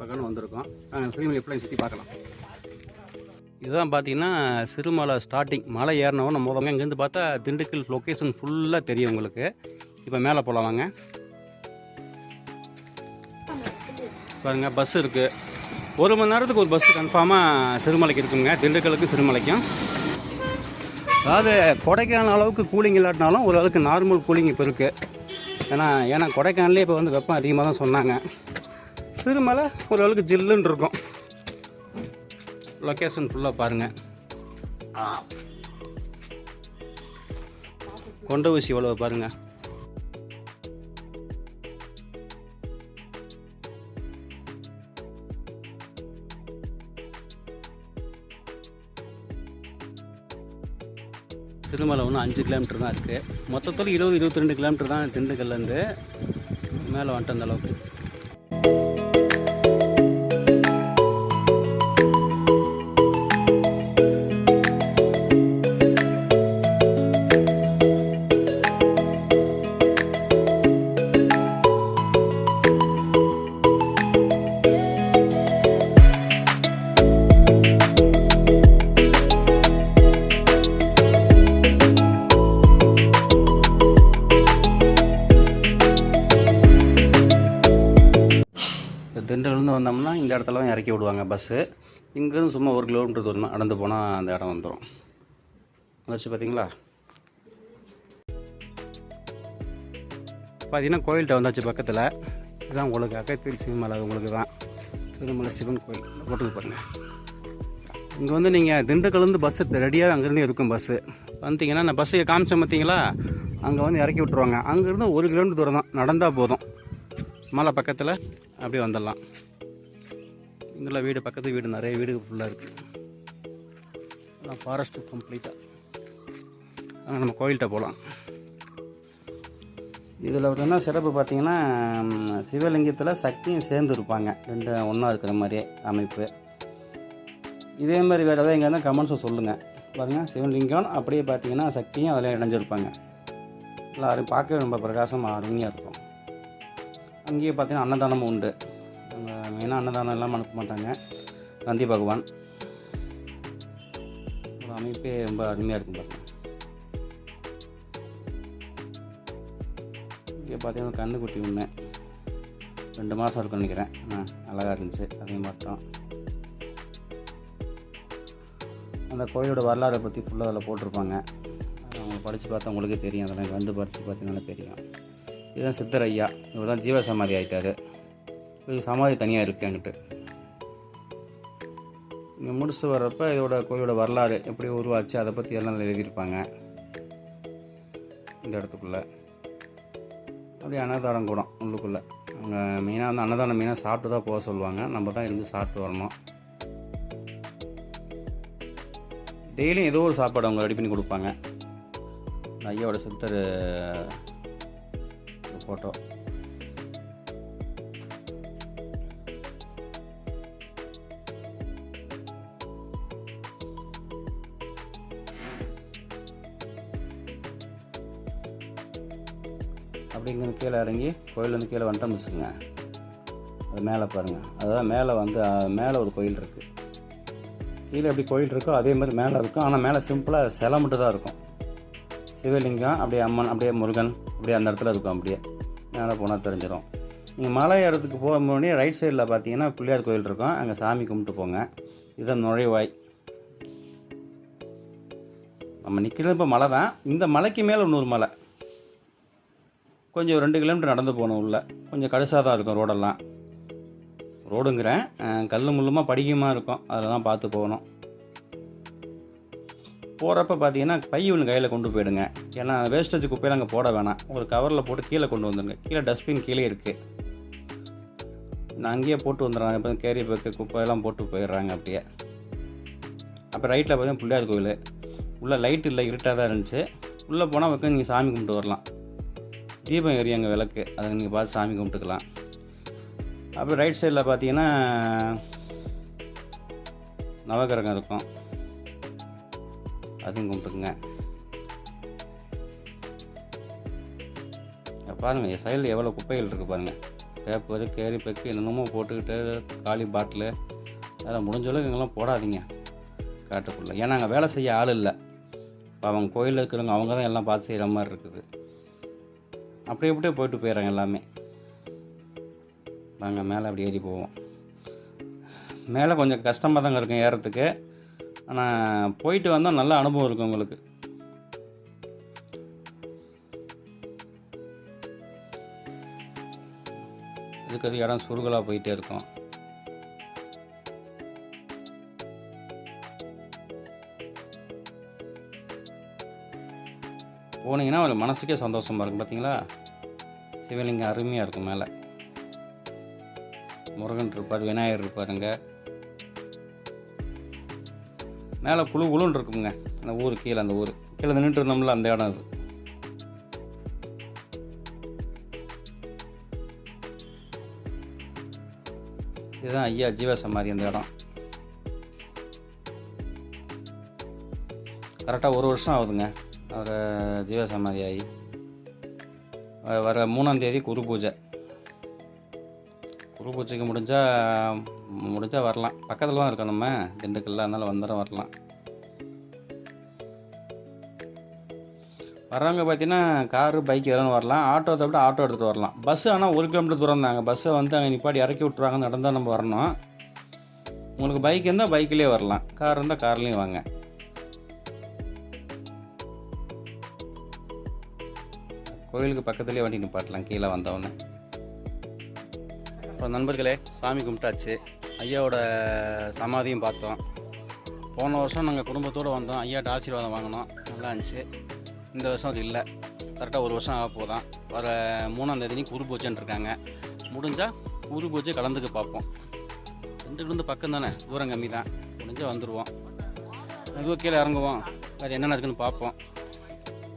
பார்க்கணும் வந்திருக்கோம். அஹ் எப்படி சுற்றி பார்க்கலாம். இதுதான் பார்த்தீங்கன்னா சிறுமலை ஸ்டார்டிங் மலை ஏறினவன் நம்ம முதல்ல இங்கேருந்து பார்த்தா திண்டுக்கல் லொக்கேஷன் ஃபுல்லாக தெரியும் உங்களுக்கு. இப்போ மேலே போகலாம் வாங்க. பாருங்கள் பஸ் இருக்குது ஒரு மணி நேரத்துக்கு ஒரு பஸ் கன்ஃபார்மாக சிறுமலைக்கு இருக்குங்க. திண்டுக்கலுக்கும் சிறுமலைக்கும். அதாவது கொடைக்கானல் அளவுக்கு கூலிங் இல்லாட்டினாலும் ஓரளவுக்கு நார்மல் கூலிங் இப்போ இருக்குது ஏன்னா ஏன்னா கொடைக்கானலே இப்போ வந்து வெப்பம் அதிகமாக தான் சொன்னாங்க. சிறுமலை ஓரளவுக்கு ஜில்லுன்னு இருக்கும். லொக்கேஷன் ஃபுல்லாக பாருங்கள் கொண்ட ஊசி எவ்வளோ பாருங்கள் சிறுமலை ஒன்று அஞ்சு கிலோமீட்டர் தான் இருக்குது மொத்தத்தில் இருபது இருபத்தி ரெண்டு கிலோமீட்டர் தான் திண்டுக்கல்லேருந்து மேலே வந்துட்டு அந்த அளவுக்கு. இறக்கி விடுவாங்க பஸ்ஸு இங்கேருந்து சும்மா ஒரு கிலோமீட்டர் தூரம் தான் நடந்து போனால் அந்த இடம் வந்துடும் வந்துச்சு பார்த்தீங்களா பார்த்தீங்கன்னா கோயில்கிட்ட வந்தாச்சு பக்கத்தில். இதுதான் உங்களுக்கு அக்கத்தில் சிவமலை உங்களுக்கு தான். திருமலை சிவன் கோயில். போட்டுக்கு பாருங்கள் இங்கே வந்து நீங்கள் திண்டுக்கல்லேருந்து பஸ்ஸு ரெடியாக அங்கேருந்து இருக்கும் பஸ்ஸு வந்தீங்கன்னா நான் பஸ்ஸை காமிச்சேன் பார்த்தீங்களா அங்கே வந்து இறக்கி விட்ருவாங்க அங்கேருந்து ஒரு கிலோமீட்டர் தூரம் தான். நடந்தால் போதும். மலை பக்கத்தில் அப்படியே வந்துடலாம். இங்கெல்லாம் வீடு பக்கத்து வீடு நிறைய வீடு ஃபுல்லாக இருக்குது எல்லாம் ஃபாரஸ்ட்டு கம்ப்ளீட்டாக ஆனால் நம்ம கோயில்கிட்ட போகலாம் இதில் பார்த்தீங்கன்னா சிறப்பு பார்த்தீங்கன்னா சிவலிங்கத்தில் சக்தியும் சேர்ந்து இருப்பாங்க. ரெண்டு ஒன்றா இருக்கிற மாதிரியே அமைப்பு. இதே மாதிரி வேறு ஏதாவது எங்கே இருந்தால் கமெண்ட்ஸை சொல்லுங்கள் பாருங்கள் சிவலிங்கம் அப்படியே பார்த்தீங்கன்னா சக்தியும் அதில் இணைஞ்சிருப்பாங்க. எல்லாரும் பார்க்கவே ரொம்ப பிரகாசமாக அருமையாக இருக்கும். அங்கேயே பார்த்தீங்கன்னா அன்னதானமும் உண்டு. மெயினாக அன்னதானம் எல்லாம் அனுப்ப மாட்டாங்க. நந்தி பகவான். ஒரு அமைப்பே ரொம்ப அருமையாக இருக்கும் பாருங்க. இங்கே பார்த்தீங்கன்னா கண்ணுக்குட்டி ஒன்று ரெண்டு மாதம் இருக்கும்னு நினைக்கிறேன். ஆ அழகாக இருந்துச்சு. அதையும் பார்த்தோம். அந்த கோயிலோட வரலாறை பற்றி ஃபுல்லாக அதில் போட்டிருப்பாங்க. அதை அவங்க படித்து பார்த்தா உங்களுக்கே தெரியும். அதெல்லாம் வந்து படித்து பார்த்தீங்கன்னா தெரியும். இதுதான் சித்தர் ஐயா. இவர் தான் ஜீவ சமாதி இது சமாதி தனியாக இருக்குது என்கிட்ட. இங்கே முடிச்சு வர்றப்ப இதோட கோயிலோட வரலாறு எப்படி உருவாச்சு அதை பற்றி எல்லாம் எழுதியிருப்பாங்க. இந்த இடத்துக்குள்ளே. அப்படியே அன்னதானம் கூடம் உள்ளுக்குள்ளே. அவங்க மெயினாக வந்து அன்னதானம் மெயினாக சாப்பிட்டு தான் போக சொல்லுவாங்க. நம்ம தான் இருந்து சாப்பிட்டு வரணும். டெய்லியும் ஏதோ ஒரு சாப்பாடு அவங்க ரெடி பண்ணி கொடுப்பாங்க. ஐயாவோட சித்தர் ஃபோட்டோ கீழே இறங்கி கோயிலேருந்து கீழே வந்துட்டோம் வச்சுக்கோங்க அது மேலே பாருங்கள் அதுதான் மேலே வந்து மேலே ஒரு கோயில் இருக்குது கீழே எப்படி கோயில் இருக்கோ அதே மாதிரி மேலே இருக்கும். ஆனால் மேலே சிம்பிளாக சிலை மட்டும் தான் இருக்கும். சிவலிங்கம் அப்படியே அம்மன் அப்படியே முருகன் அப்படியே அந்த இடத்துல இருக்கும் அப்படியே. மேலே போனால் தெரிஞ்சிடும். நீங்கள் மலை ஏறதுக்கு போக முன்னாடி ரைட் சைடில் பார்த்தீங்கன்னா பிள்ளையார் கோயில் இருக்கும். அங்கே சாமி கும்பிட்டு போங்க. இதுதான் நுழைவாய். நம்ம நிற்கிறது இப்போ மலை தான். இந்த மலைக்கு மேலே இன்னொரு மலை. கொஞ்சம் ரெண்டு கிலோமீட்டர் நடந்து போகணும் உள்ளே. கொஞ்சம் கடுசாக தான் இருக்கும் ரோடெல்லாம். ரோடுங்கிறேன். கல் முள்ளுமாக படிக்கமாக இருக்கும். அதில் தான் பார்த்து போகணும். போகிறப்ப பார்த்தீங்கன்னா பை ஒன்று கையில் கொண்டு போயிடுங்க. ஏன்னா வேஸ்டேஜ் குப்பையெல்லாம் அங்கே போட வேணாம். ஒரு கவரில் போட்டு கீழே கொண்டு வந்துடுங்க கீழே டஸ்ட்பின் கீழே இருக்குது நான் அங்கேயே போட்டு வந்துடுறாங்க இப்போ கேரி பேக்கு குப்பையெல்லாம் போட்டு போயிடுறாங்க அப்படியே. அப்போ ரைட்டில் பார்த்தீங்கன்னா பிள்ளையார் கோவில் உள்ளே லைட் இல்லை இருட்டாக தான் இருந்துச்சு. உள்ளே போனால் பக்கம் நீங்கள் சாமி கும்பிட்டு வரலாம். தீபம் எரியும் அங்கே விளக்கு. அதை நீங்கள் பார்த்து சாமி கும்பிட்டுக்கலாம். அப்புறம் ரைட் சைடில் பார்த்தீங்கன்னா நவகிரகம் இருக்கும். அதுவும் கும்பிட்டுக்குங்க. பாருங்கள் சைடில் எவ்வளோ குப்பைகள் இருக்குது பாருங்கள் பேப்பர் கேரி பெக்கு என்னென்னமோ போட்டுக்கிட்டு காலி பாட்டிலு. அதெல்லாம் முடிஞ்ச அளவுக்கு இங்கெல்லாம் போடாதீங்க. காட்டுக்குள்ளே. ஏன்னா அங்கே வேலை செய்ய ஆள் இல்லை. இப்போ அவங்க கோயிலில் இருக்கிறவங்க அவங்க தான் எல்லாம் பார்த்து செய்கிற மாதிரி இருக்குது. அப்படியே அப்படியே போயிட்டு போயிடுறாங்க எல்லாமே. வாங்க மேலே அப்படி ஏறி போவோம். மேலே கொஞ்சம் கஷ்டமாக தாங்க இருக்கும் ஏறத்துக்கு ஆனால் போயிட்டு வந்தால் நல்ல அனுபவம் இருக்கும் உங்களுக்கு. இருக்கிற இடம் சுருகலாக போயிட்டே இருக்கும். போனீங்கன்னா அவர் மனசுக்கே சந்தோஷமாக இருக்கும் பார்த்தீங்களா சிவலிங்கம் அருமையாக இருக்கும் மேலே. முருகன் இருப்பார் விநாயகர் இருப்பாருங்க. மேலே குழு குழுன்னு இருக்குங்க அந்த ஊர் கீழே அந்த ஊர். கீழே நின்றுட்டு இருந்தோம்ல அந்த இடம் அது. இதுதான் ஐயா ஜீவ சமாதி அந்த இடம். கரெக்டாக ஒரு வருஷம் ஆகுதுங்க. வர ஜீவ சமாதி ஆகி வர மூணாம் தேதி குரு பூஜை. குரு பூஜைக்கு முடிஞ்சால் முடிஞ்சால் வரலாம். பக்கத்தில் தான் இருக்கோம் நம்ம. திண்டுக்கல்ல அதனால் வந்துடும் வரலாம். வர்றவங்க பார்த்தீங்கன்னா காரு பைக் எதனா வரலாம். ஆட்டோ விட ஆட்டோ எடுத்துகிட்டு வரலாம். பஸ்ஸு ஆனால் ஒரு கிலோமீட்டர் தூரம் தாங்க. பஸ்ஸை வந்து அங்கே நிப்பாடி இறக்கி விட்ருவாங்க நடந்தால் நம்ம வரணும். உங்களுக்கு பைக் இருந்தால் பைக்லேயே வரலாம். கார் இருந்தால் கார்லேயும் வாங்க. கோயிலுக்கு பக்கத்துலேயே வண்டி நிப்பாட்டலாம் கீழே வந்தவொடனே. அப்புறம் நண்பர்களே சாமி கும்பிட்டாச்சு. ஐயாவோட சமாதியும் பார்த்தோம். போன வருஷம் நாங்கள் குடும்பத்தோடு வந்தோம். ஐயாட்ட ஆசீர்வாதம் வாங்கினோம். நல்லா இருந்துச்சு. இந்த வருஷம் அது இல்லை. கரெக்டாக ஒரு வருஷம் ஆக போதான் வர மூணாம் தேதி குரு பூஜைன்னு இருக்காங்க. முடிஞ்சால் குரு பூஜை கலந்துக்க பார்ப்போம். ரெண்டு விழுந்து பக்கம் தானே? தூரம் கம்மி தான். முடிஞ்சால் வந்துடுவோம் மெதுவாக கீழே இறங்குவோம். வேறு என்னென்ன இருக்குன்னு பார்ப்போம்.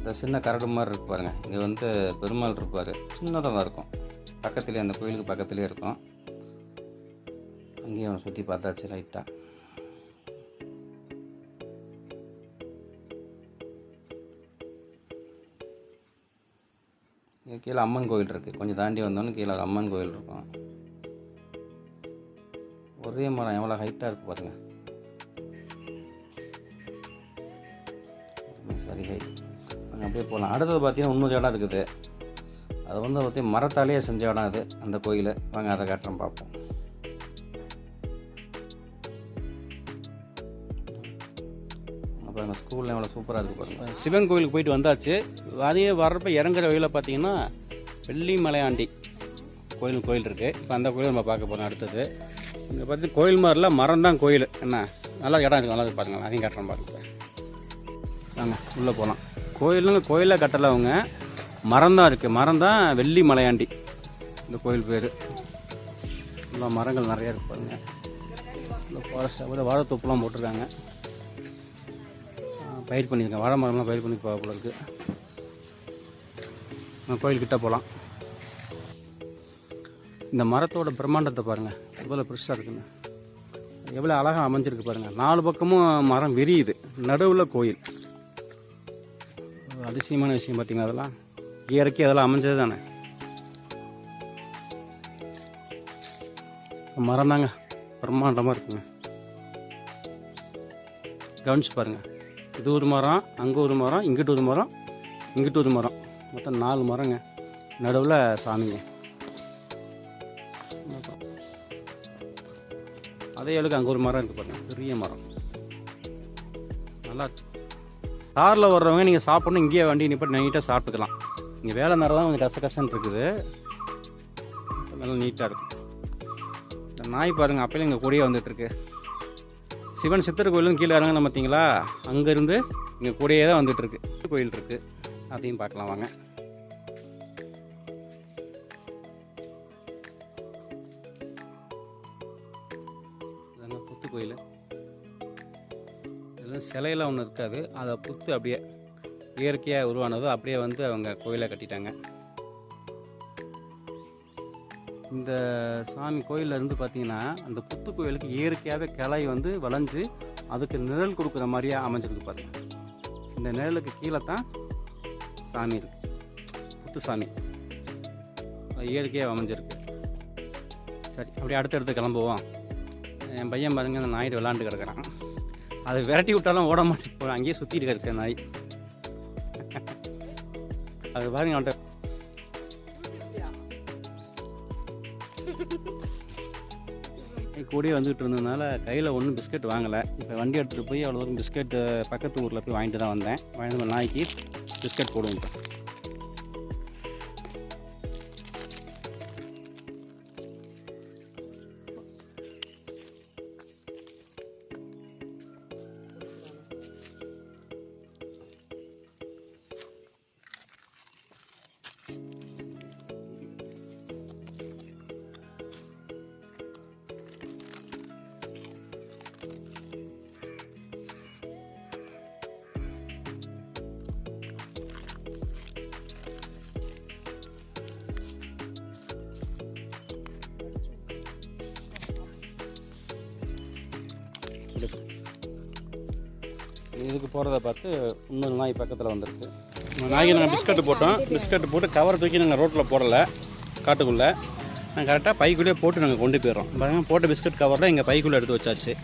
இந்த சின்ன கரடு மாதிரி இருக்கு பாருங்கள் இங்கே வந்து பெருமாள் இருப்பார். சின்னதாக தான் இருக்கும். பக்கத்துலேயே அந்த கோயிலுக்கு பக்கத்துலேயே இருக்கும். அங்கேயும் அவனை சுற்றி பார்த்தாச்சு லைட்டாக கீழே அம்மன் கோயில் இருக்குது கொஞ்சம் தாண்டி வந்தோன்னு கீழே அம்மன் கோயில் இருக்கும். ஒரே மரம் எவ்வளோ ஹைட்டாக இருக்குது பாருங்கள் சரி ஹைட் அங்கே அப்படியே போகலாம் அடுத்தது பார்த்தீங்கன்னா இன்னொரு இடம் இருக்குது. அது வந்து பார்த்தீங்கன்னா மரத்தாலேயே செஞ்ச இடம் அது அந்த கோயில். வாங்க அதை காட்டுறோம் பார்ப்போம். அப்புறம் ஸ்கூலில் எவ்வளோ சூப்பராக இருக்குது பாருங்க. சிவன் கோயிலுக்கு போயிட்டு வந்தாச்சு. அதே வர்றப்ப இறங்குற வழியில் பார்த்தீங்கன்னா வெள்ளி மலையாண்டி கோயில் கோயில் இருக்குது இப்போ அந்த கோயில் நம்ம பார்க்க போகிறோம் அடுத்தது. இங்கே பார்த்து கோயில் மாதிரில மரம் தான் கோயில். என்ன? நல்லா இடம் இருக்குது நல்லா பாருங்கள் அதையும் காட்டுறோம் பாருங்கள் வாங்க உள்ளே போகலாம் கோயிலுங்க கோயிலாக கட்டலை அவங்க மரம் தான் இருக்குது மரம் தான் வெள்ளி மலையாண்டி. இந்த கோயில் பேர். நல்லா மரங்கள் நிறைய இருக்கு பாருங்க. இந்த ஃபாரஸ்ட் கூட வாழைத்தோப்புலாம் போட்டிருக்காங்க. பயிர் பண்ணியிருக்கேன். வாழை மரம்லாம் பயிர் பண்ணி போக இருக்குது நம்ம கோயில்கிட்ட போகலாம் இந்த மரத்தோட பிரம்மாண்டத்தை பாருங்கள் எவ்வளோ பெருசாக இருக்குங்க எவ்வளோ அழகாக அமைஞ்சிருக்கு பாருங்கள் நாலு பக்கமும் மரம் விரியுது. நடுவில் கோயில். அதிசயமான விஷயம் பார்த்தீங்களா அதெல்லாம்? இயற்கை அதெல்லாம் அமைஞ்சது தானே மரம் தாங்க. பிரம்மாண்டமாக இருக்குங்க. கவனிச்சு பாருங்கள் இது ஒரு மரம் அங்கே ஒரு மரம் இங்கிட்டு ஒரு மரம் இங்கிட்டு ஒரு மரம். மொத்தம் நாலு மரங்க. நடுவில் சாமிங்க. அதே அளவுக்கு அங்கே ஒரு மரம் இருக்குது பாருங்கள் பெரிய மரம். காரில் வர்றவங்க நீங்கள் சாப்பிட்ணும் இங்கேயே வண்டி நிப்பாட்டி நீட்டாக சாப்பிட்டுக்கலாம். இங்கே வேலை நேரம் தான் கொஞ்சம் கச கசன்னு இருக்குது. நல்லா நீட்டாக இருக்கும். இந்த நாய் பாருங்கள் அப்பையில இங்கே கூடயே வந்துட்டுருக்கு. சிவன் சித்தர் கோயிலும் கீழே இறங்கணும் பார்த்தீங்களா அங்கேருந்து இங்கே கூடயே தான் வந்துட்டுருக்கு. கோயில் இருக்குது அதையும் பார்க்கலாம் வாங்க. சிலையெல்லாம் ஒன்று இருக்காது. அதை புத்து அப்படியே இயற்கையாக உருவானதோ அப்படியே வந்து அவங்க கோயிலை கட்டிட்டாங்க. இந்த சாமி கோயில்ல இருந்து பார்த்தீங்கன்னா அந்த புத்து கோயிலுக்கு இயற்கையாகவே கிளை வந்து வளைஞ்சு அதுக்கு நிழல் கொடுக்குற மாதிரியே அமைஞ்சிருக்கு பாருங்க. இந்த நிழலுக்கு கீழே தான் சாமி இருக்கு. புத்து சாமி. இயற்கையாக அமைஞ்சிருக்கு. சரி அப்படியே அடுத்தடுத்து கிளம்புவோம். என் பையன் பாருங்க அந்த நாய் விளாண்டு கிடக்குறான் அதை விரட்டி விட்டாலும் ஓட மாட்டேன். அங்கேயே சுற்றிட்டு இருக்க நாய். அது பாருங்க அவன்கிட்ட. கூடயே வந்துகிட்டு இருந்ததுனால கையில் ஒன்றும் பிஸ்கட் வாங்கலை. இப்போ வண்டி எடுத்துகிட்டு போய் அவ்வளோ தூரம் பிஸ்கட் பக்கத்து ஊரில் போய் வாங்கிட்டு தான் வந்தேன். வாங்கிட்டு வந்து நாய்க்கு பிஸ்கட் போடுவோம் இப்போ. போகிறத பார்த்து இன்னொரு நாய் பக்கத்தில் வந்திருக்கு. நாய்க்கு நாங்கள் பிஸ்கட்டு போட்டோம். பிஸ்கட்டு போட்டு கவர் தூக்கி நாங்கள் ரோட்டில் போடலை. காட்டுக்குள்ளே. நாங்கள் கரெக்டாக பைக்குள்ளேயே போட்டு நாங்கள் கொண்டு போயிடுறோம். பாருங்கள் போட்ட பிஸ்கட் கவரில் எங்கள் பைக்குள்ளே எடுத்து வச்சாச்சு.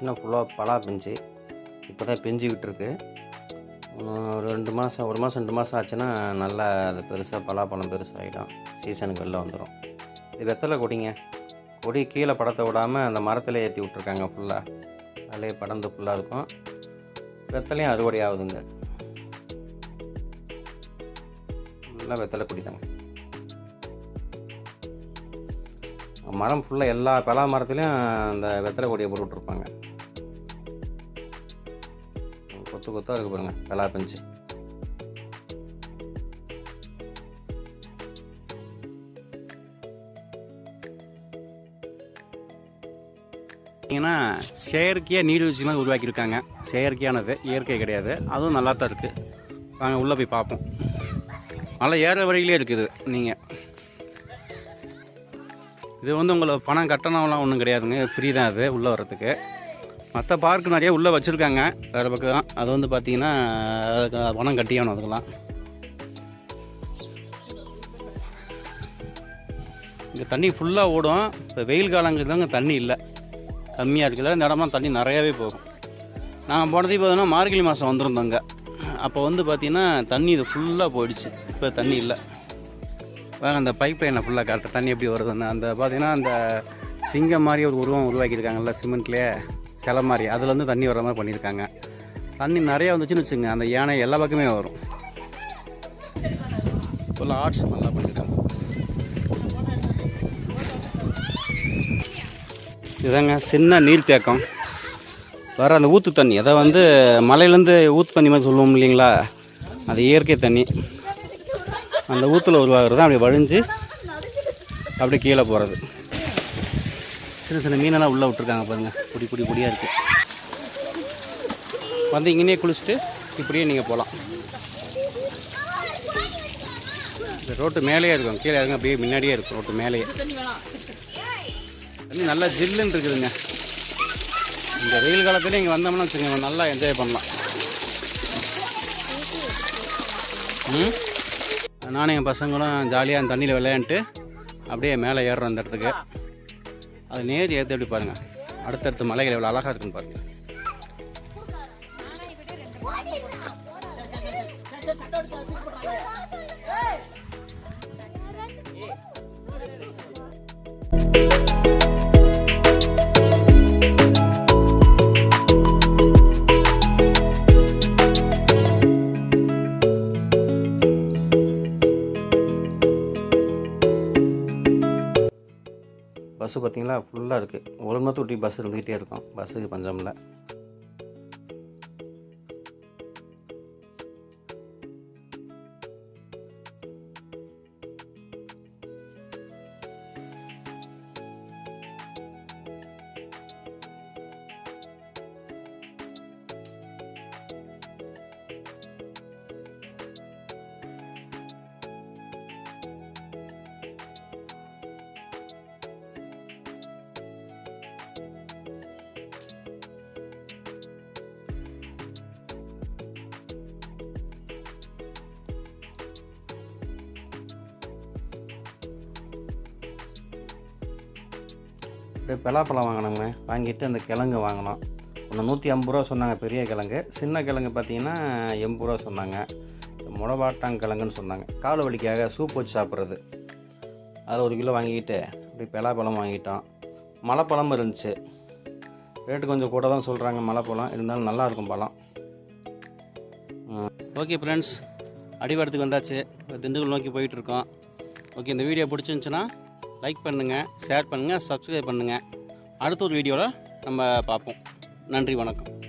பார்த்தீங்கன்னா ஃபுல்லாக பலா பிஞ்சு இப்போ தான் பிஞ்சு விட்டுருக்கு ஒரு ரெண்டு மாதம் ஒரு மாதம் ரெண்டு மாதம் ஆச்சுன்னா நல்லா அது பெருசாக பலாப்பழம் பெருசாகிடும் சீசனுக்கு வெளில வந்துடும் இது வெத்தலை கொடிங்க. கொடி கீழே படத்தை விடாமல் அந்த மரத்தில் ஏற்றி விட்ருக்காங்க ஃபுல்லாக அதிலே படந்து ஃபுல்லாக இருக்கும். வெத்தலையும் அறுவடை ஆகுதுங்க நல்லா வெத்தலை கொடி தாங்க. மரம் ஃபுல்லாக எல்லா பலா மரத்துலேயும் அந்த வெத்தலை கொடியை போட்டு விட்ருப்பாங்க கொத்து கொத்தாக இருக்கு பாருங்க. பலா பிஞ்சு. பார்த்தீங்கன்னா செயற்கையாக நீர்வீழ்ச்சி மாதிரி உருவாக்கியிருக்காங்க. செயற்கையானது இயற்கை கிடையாது. அதுவும் நல்லா தான் இருக்குது வாங்க உள்ளே போய் பார்ப்போம். நல்லா ஏற வழியிலே இருக்குது நீங்கள் இது வந்து உங்களுக்கு பணம் கட்டணம்லாம் ஒன்றும் கிடையாதுங்க. ஃப்ரீ தான் அது உள்ளே வர்றதுக்கு. மற்ற பார்க் நிறைய உள்ளே வச்சுருக்காங்க. வேறு பக்கம் அது வந்து பார்த்திங்கன்னா பணம் கட்டியாகணும் அதுக்கெல்லாம். இங்கே தண்ணி ஃபுல்லாக ஓடும். இப்போ வெயில் காலங்கிறது தாங்க தண்ணி இல்லை. கம்மியாக இருக்குல்ல இந்த இடம்லாம் தண்ணி நிறையாவே போகும். நாங்கள் போனது பார்த்தீங்கன்னா மார்கழி மாதம் வந்திருந்தோங்க அப்போ வந்து பார்த்திங்கன்னா தண்ணி இது ஃபுல்லாக போயிடுச்சு. இப்போ தண்ணி இல்லை. வேறு அந்த பைப் லைனை ஃபுல்லாக கரெக்டாக தண்ணி எப்படி வருதுன்னு. அந்த பார்த்திங்கன்னா அந்த சிங்கம் மாதிரி ஒரு உருவம் உருவாக்கியிருக்காங்கல்ல சிமெண்ட்லேயே சிலை மாதிரி. அதுலேருந்து தண்ணி வர மாதிரி பண்ணியிருக்காங்க. தண்ணி நிறையா வந்துச்சுன்னு வச்சுங்க அந்த யானை எல்லா பக்கமே வரும். ஃபுல்லாக ஆர்ட்ஸ் நல்லா பண்ணியிருக்காங்க. இதுதாங்க சின்ன நீர்த்தேக்கம் வர அந்த ஊற்று தண்ணி. அதை வந்து மலையிலேருந்து ஊற்று தண்ணி மாதிரி சொல்லுவோம் இல்லைங்களா? அது இயற்கை தண்ணி. அந்த ஊற்றுல உருவாகிறது தான் அப்படி வழிஞ்சு அப்படியே கீழே போகிறது சின்ன சின்ன மீனெல்லாம் உள்ளே விட்ருக்காங்க பாருங்கள் குடி குடி பொடியாக இருக்குது வந்து இங்கேயே குளிச்சுட்டு இப்படியே நீங்கள் போகலாம். இந்த ரோட்டு மேலேயே இருக்கும். கீழே இருங்க அப்படியே முன்னாடியே இருக்கும் ரோட்டு மேலேயே. தண்ணி நல்லா ஜில்லுன்னு இருக்குதுங்க. இந்த வெயில் காலத்தில் இங்கே வந்தோம்னா வச்சுக்கோங்க நல்லா என்ஜாய் பண்ணலாம். ம்? நானும் என் பசங்களும் ஜாலியாக அந்த தண்ணியில் விளையாண்டுட்டு அப்படியே மேலே ஏறுறோம் அந்த இடத்துக்கு. அது நேர் ஏற்ற எப்படி பாருங்கள் அடுத்தடுத்த மலைகள் எவ்வளோ அழகாக இருக்குன்னு பாருங்கள் பஸ்ஸு பார்த்தீங்களா? ஃபுல்லாக இருக்குது ஒரு மணி ஒட்டி பஸ் இருந்துக்கிட்டே இருக்கும். பஸ்ஸுக்கு பஞ்சம் இல்லை அப்படியே பலாப்பழம் வாங்கினோங்க வாங்கிட்டு அந்த கிழங்கு வாங்கினோம். ஒன்று நூற்றி ஐம்பது ரூபா சொன்னாங்க பெரிய கிழங்கு. சின்ன கிழங்கு பார்த்திங்கன்னா எண்பது ரூபா சொன்னாங்க. முளவாட்டாங்கிழங்குன்னு சொன்னாங்க. கால் வலிக்காக சூப் வச்சு சாப்பிட்றது. அதில் ஒரு கிலோ வாங்கிக்கிட்டு அப்படி பலாப்பழம் வாங்கிட்டோம். மலைப்பழமும் இருந்துச்சு. ரேட்டு கொஞ்சம் கூட தான் சொல்கிறாங்க மலைப்பழம். இருந்தாலும் நல்லாயிருக்கும் பழம். ஓகே ஃப்ரெண்ட்ஸ் அடிவாரத்துக்கு வந்தாச்சு. இப்போ திண்டுக்கல் நோக்கி போயிட்டுருக்கோம் ஓகே இந்த வீடியோ பிடிச்சிருந்துச்சுன்னா லைக் பண்ணுங்கள் ஷேர் பண்ணுங்கள் சப்ஸ்கிரைப் பண்ணுங்கள் அடுத்த ஒரு வீடியோவில் நம்ம பார்ப்போம். நன்றி வணக்கம்.